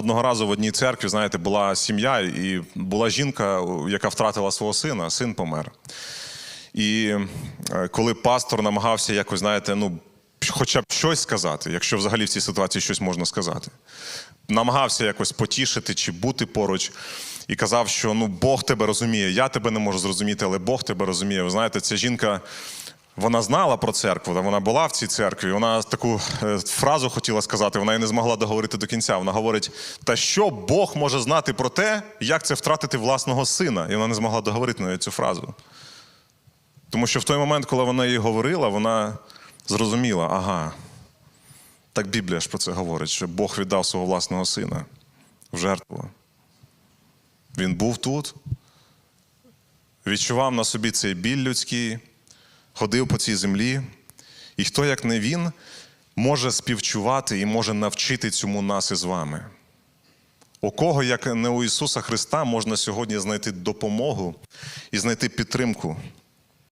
одного разу в одній церкві, знаєте, була сім'я, і була жінка, яка втратила свого сина, син помер. І е, коли пастор намагався якось, знаєте, ну, хоча б щось сказати, якщо взагалі в цій ситуації щось можна сказати, намагався якось потішити чи бути поруч, і казав, що ну, Бог тебе розуміє, я тебе не можу зрозуміти, але Бог тебе розуміє. Ви знаєте, ця жінка. Вона знала про церкву, вона була в цій церкві. Вона таку е, фразу хотіла сказати, вона і не змогла договорити до кінця. Вона говорить: та що Бог може знати про те, як це втратити власного сина? І вона не змогла договорити навіть цю фразу. Тому що в той момент, коли вона її говорила, вона зрозуміла, ага, так Біблія ж про це говорить, що Бог віддав свого власного сина в жертву. Він був тут, відчував на собі цей біль людський, ходив по цій землі. І хто, як не він, може співчувати і може навчити цьому нас із вами. У кого, як не у Ісуса Христа, можна сьогодні знайти допомогу і знайти підтримку